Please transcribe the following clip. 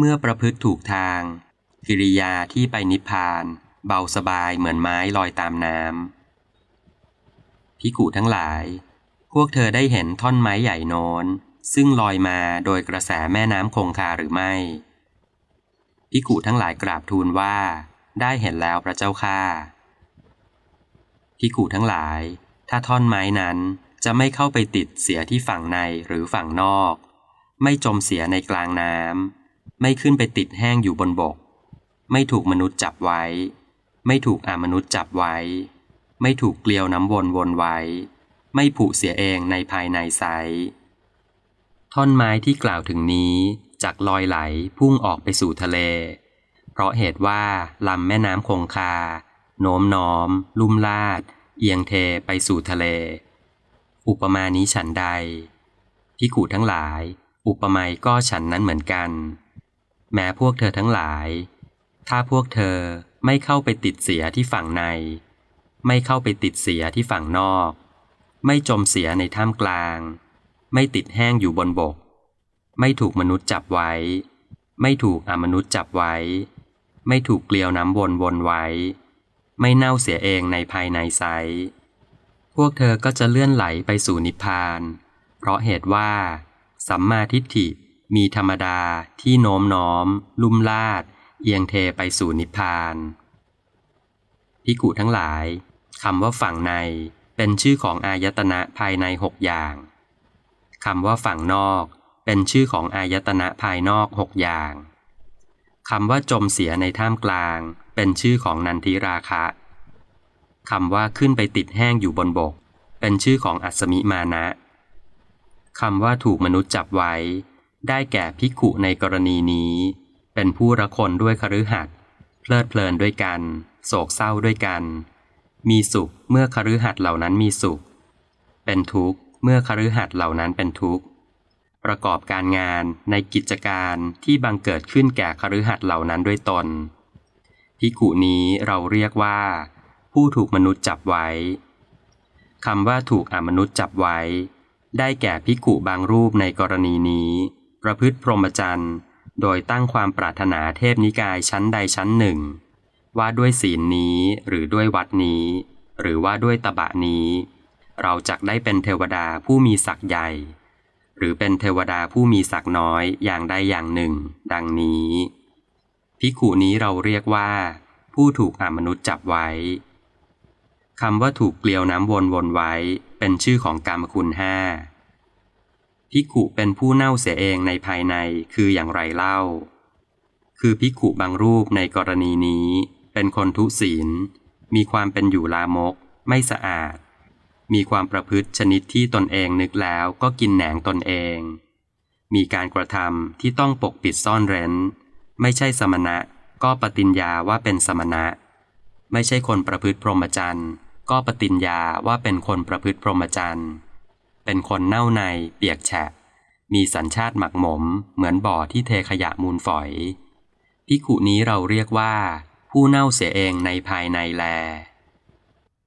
เมื่อประพฤติถูกทาง กิริยาที่ไปนิพพาน เบาสบายเหมือนไม้ลอยตามน้ำพิกุทั้งหลาย พวกเธอได้เห็นท่อนไม้ใหญ่โน้น ซึ่งลอยมาโดยกระแสแม่น้ำคงคาหรือไม่พิกุทั้งหลายกราบทูลว่า ได้เห็นแล้วพระเจ้าข้าพิกุทั้งหลาย ถ้าท่อนไม้นั้นจะไม่เข้าไปติดเสียที่ฝั่งในหรือฝั่งนอก ไม่จมเสียในกลางน้ำ ไม่ขึ้นไปติดแห้งอยู่บนบก ไม่ถูกมนุษย์จับไว้ ไม่ถูกอามนุษย์จับไว้ ไม่ถูกเกลียวน้ำวนวนไว้ ไม่ผุเสียเองในภายในไซท่อนไม้ที่กล่าวถึงนี้จากลอยไหลพุ่งออกไปสู่ทะเล เพราะเหตุว่าลำแม่น้ำคงคา โน้มน้อม ลุ่มลาด เอียงเทไปสู่ทะเล อุปมานี้ฉันใดพิกุทั้งหลาย อุปมยก็ฉันนั้นเหมือนกัน แม้พวกเธอทั้งหลาย ถ้าพวกเธอไม่เข้าไปติดเสียที่ฝั่งใน ไม่เข้าไปติดเสียที่ฝั่งนอก ไม่จมเสียในท่ามกลาง ไม่ติดแห้งอยู่บนบก ไม่ถูกมนุษย์จับไว้ ไม่ถูกอมนุษย์จับไว้ ไม่ถูกเกลียวน้ำวนวนไว้ ไม่เน่าเสียเองในภายในไซพวกเธอก็จะเลื่อนไหลไปสู่นิพพาน เพราะเหตุว่า สัมมาทิฏฐิ มีธรรมดาที่โน้มน้อม ลุ่มลาด เอียงเทไปสู่นิพพานพิกุทั้งหลายคำว่าฝั่งในเป็นชื่อของอายตนะภายในหกอย่างคำว่าฝั่งนอกเป็นชื่อของอายตนะภายนอกหกอย่างคำว่าจมเสียในท่ามกลางเป็นชื่อของนันทิราคะคำว่าขึ้นไปติดแห้งอยู่บนบก เป็นชื่อของอัศมิมานะคำว่าถูกมนุษย์จับไว้ ได้แก่พิกขุในกรณีนี้ เป็นผู้ระคนด้วยคฤหัสถ์เพลิดเพลินด้วยกัน โศกเศร้าด้วยกัน มีสุขเมื่อคฤหัสถ์เหล่านั้นมีสุข เป็นทุกข์เมื่อคฤหัสถ์เหล่านั้นเป็นทุกข์ประกอบการงานในกิจการที่บังเกิดขึ้นแก่คฤหัสถ์เหล่านั้นด้วยตนพิกุนี้เราเรียกว่า ผู้ถูกมนุษย์จับไว้คำว่าถูกอมนุษย์จับไว้ ได้แก่พิกุบางรูปในกรณีนี้ ประพฤติพรหมจรรย์ โดยตั้งความปรารถนาเทพนิกายชั้นใดชั้นหนึ่ง ว่าด้วยศีลนี้หรือด้วยวัดนี้ หรือว่าด้วยตบะนี้ เราจักได้เป็นเทวดาผู้มีศักย์ใหญ่ หรือเป็นเทวดาผู้มีศักย์น้อยอย่างใดอย่างหนึ่ง ดังนี้ พิกุนี้เราเรียกว่า ผู้ถูกอมนุษย์จับไว้คำว่าถูกเกลียวน้ำวนวนไว้ เป็นชื่อของกรรมคุณห้า พิขุเป็นผู้เน่าเสียเองในภายในคืออย่างไรเล่า คือพิขุบางรูปในกรณีนี้ เป็นคนทุศีล มีความเป็นอยู่ลามก ไม่สะอาด มีความประพฤติชนิดที่ตนเองนึกแล้วก็กินแหนงตนเอง มีการกระทำที่ต้องปกปิดซ่อนเร้น ไม่ใช่สมณะก็ปฏิญญาว่าเป็นสมณะ ไม่ใช่คนประพฤติพรหมจรรย์ ก็ปฏิญญาว่าเป็นคนประพฤติพรหมจรรย์ เป็นคนเน่าในเปียกแฉะ มีสัญชาติหมักหมม เหมือนบ่อที่เทขยะมูลฝอยพิขุนี้เราเรียกว่า ผู้เน่าเสียเองในภายในแล